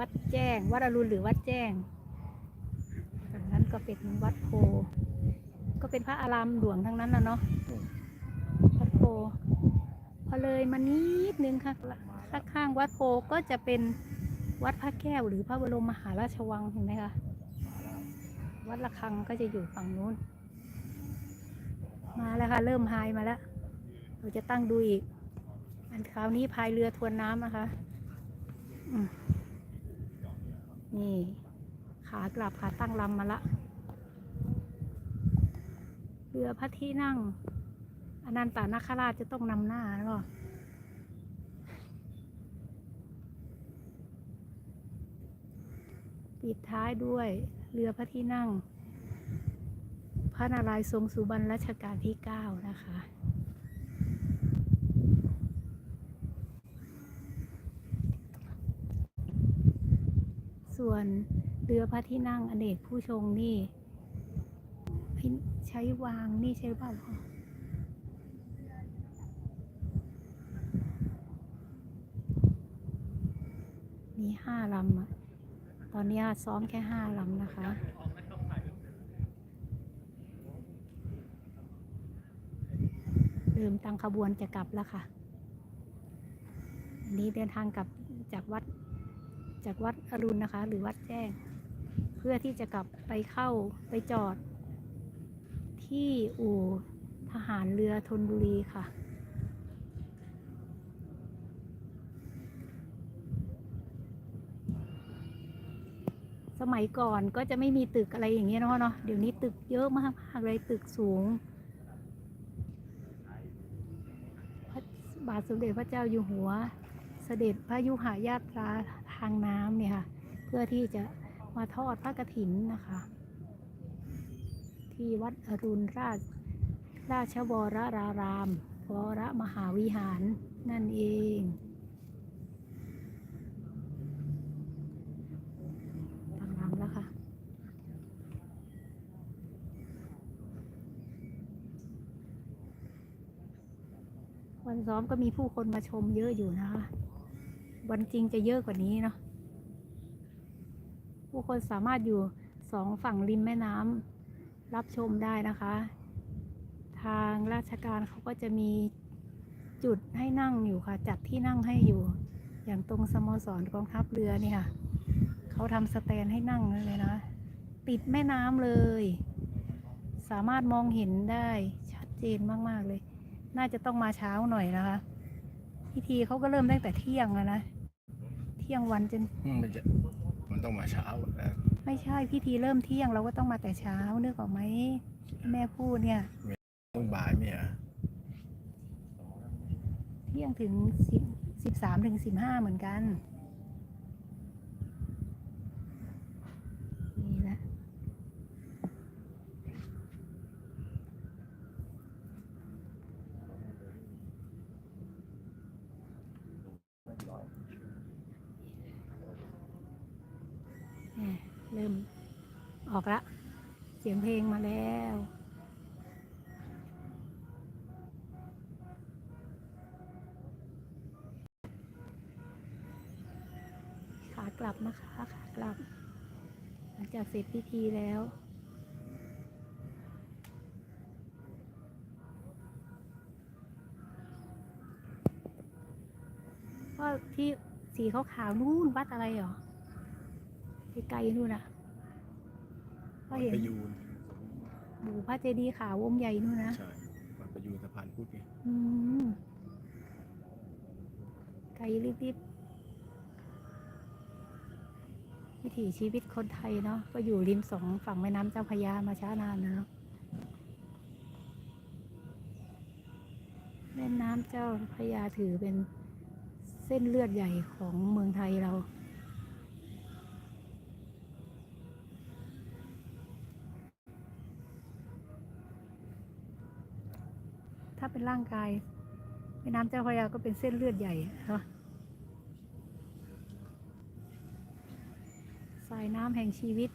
วัดแจ้ง วัดอรุณหรือวัดแจ้งจากนั้นก็เป็นวัดโพ ก็เป็นพระอารามหลวงทั้งนั้นนะเนาะ วัดโพ พอเลยมานิดนึงค่ะข้างวัดโพก็จะเป็นวัดพระแก้วหรือพระบรมมหาราชวังเห็นไหมคะ วัดระฆังก็จะอยู่ฝั่งนู้น มาแล้วค่ะ เริ่มพายมาแล้ว เราจะตั้งดูอีก อันคราวนี้พายเรือทวนน้ำนะคะ อืม นี่ ขากลับขาตั้งลำมาละ เรือพระที่นั่งอนันตานาคราชจะต้องนำหน้าแล้วก็ปิดท้ายด้วยเรือพระที่นั่ง พระนารายณ์ทรงสุบรรณรัชกาลที่ 9 นะคะ ส่วนเรือพระที่นั่งอเนกผู้ชงนี่ ใช้วางนี่ใช่เปล่าพ่อมีห้าลำอะตอนนี้ซ้อมแค่ห้าลำนะคะเริ่มตั้งขบวนจะกลับแล้วค่ะ อันนี้เดินทางกลับจากวัด จากวัดอรุณนะคะ หรือวัดแจ้ง เพื่อที่จะกลับไปเข้าไปจอด ที่อู่ทหารเรือธนบุรีค่ะ สมัยก่อนก็จะไม่มีตึกอะไรอย่างเงี้ยเนาะเนาะเดี๋ยวนี้ตึกเยอะมากๆเลยตึกสูงพระบาทสมเด็จพระเจ้าอยู่หัว เสด็จพระยุหายาตราางน้ำเนี่ยค่ะ เพื่อที่จะมาทอดพระกฐินนะคะ ที่วัดอรุณราชราชวรรารามวรมหาวิหารนั่นเองตั้งรำแล้วค่ะ วันซ้อมก็มีผู้คนมาชมเยอะอยู่นะคะ วันจริงจะเยอะกว่านี้เนาะผู้คนสามารถอยู่สองฝั่งริมแม่น้ำรับชมได้นะคะ ทางราชการเขาก็จะมีจุดให้นั่งอยู่ค่ะ จัดที่นั่งให้อยู่ อย่างตรงสโมสรกองทัพเรือนี่ค่ะเขาทำสแตนให้นั่งเลยนะ ติดแม่น้ำเลย สามารถมองเห็นได้ชัดเจนมาก ๆ เลย น่าจะต้องมาเช้าหน่อยนะคะ พิธีเขาก็เริ่มตั้งแต่เที่ยงอะนะ ที่ยงวันจนอืมมันจะมันต้องมาเช้านะไม่ใช่พิธีเริ่มเที่ยงเราก็ต้องมาแต่เช้านึกออกไหมที่แม่พูดเนี่ยต้องบ่ายเนี่ยเที่ยงถึงสิบสิบสามถึงสิบห้าเหมือนกันนี่แหละแหม่เริ่มออกละเสียงเพลงมาแล้วขากลับนะคะ ขากลับ หลังจากเสร็จพิธีแล้วก็ที่สีขาวๆนู่นวัดอะไรเหรอไกลๆนู่นน่ะ ก็เห็นไปยูนหมู่พระเจดีย์ขาววงใหญ่นู่นนะ ใช่มันไปยูนสะพานพุทธไงอืมไกลลิบๆวิถีชีวิตคนไทยเนาะก็อยู่ริมสองฝั่งแม่น้ำเจ้าพระยามาช้านานนะเนาะแม่น้ำเจ้าพระยาถือเป็นเส้นเลือดใหญ่ของเมืองไทยเรา ถ้าเป็นร่างกายแม่น้ำเจ้าพระยาก็เป็นเส้นเลือดใหญ่เนาะสายน้ำแห่งชีวิต